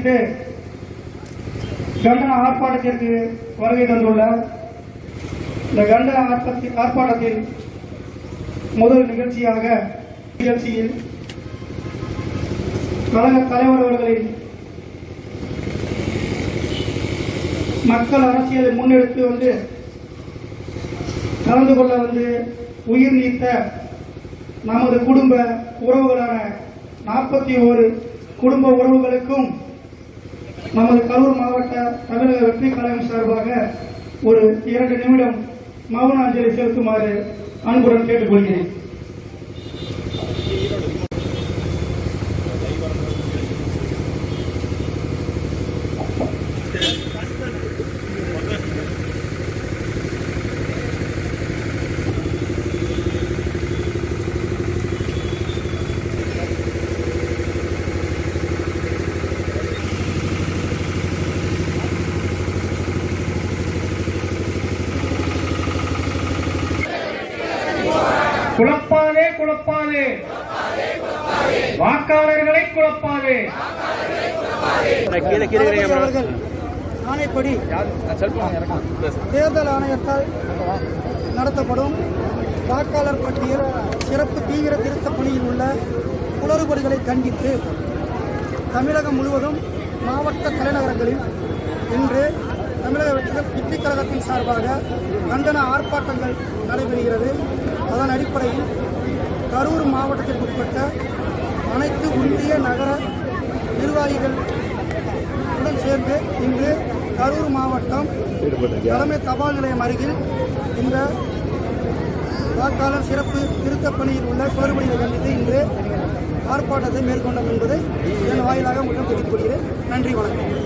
முன்னிட்டு கண்டன ஆர்ப்பாட்டத்திற்கு வருகை தந்துள்ள இந்த கண்டன ஆர்ப்பாட்டி- ஆர்ப்பாட்டத்தில் முதல் நிகழ்ச்சியாக நிகழ்ச்சியில் கழக தலைவர் அவர்களின் மக்கள் அரசியலை முன்னெடுத்து வந்து கலந்து கொள்ள வந்து உயிர் நீத்த நமது குடும்ப உறவுகளான நாற்பத்தி ஒரு குடும்ப உறவுகளுக்கும் நமது கரூர் மாவட்ட தமிழக வெற்றி கழகம் சார்பாக ஒரு இரண்டு நிமிடம் மௌன அஞ்சலி செலுத்துமாறு அன்புடன் கேட்டுக்கொள்கிறேன். குழப்பாதே குழப்பாதே. வாக்காளர்களை குழப்பாதே. ஆணைப்படி தேர்தல் ஆணையத்தால் நடத்தப்படும் வாக்காளர் பட்டியல் சிறப்பு தீவிர திருத்தப் பணியில் உள்ள குளறுபடிகளை கண்டித்து தமிழகம் முழுவதும் மாவட்ட தலைநகரங்களில் இன்று தமிழக வெற்றிகள் வெற்றிக் கழகத்தின் சார்பாக கண்டன ஆர்ப்பாட்டங்கள் நடைபெறுகிறது. அடிப்படையில் கரூர் மாவட்டத்திற்குட்பட்ட அனைத்து ஒன்றிய நகர நிர்வாகிகள் உடன் சேர்ந்து இன்று கரூர் மாவட்டம் தலைமை தபால் நிலையம் அருகில் இந்த வாக்காளர் சிறப்பு திருத்தப்பணியில் உள்ள குளறுபடியை கண்டித்து இன்று ஆர்ப்பாட்டத்தை மேற்கொண்டோம் என்பதை இதன் வாயிலாக உங்களிடம் தெரிவித்துக் கொள்கிறேன். நன்றி வணக்கம்.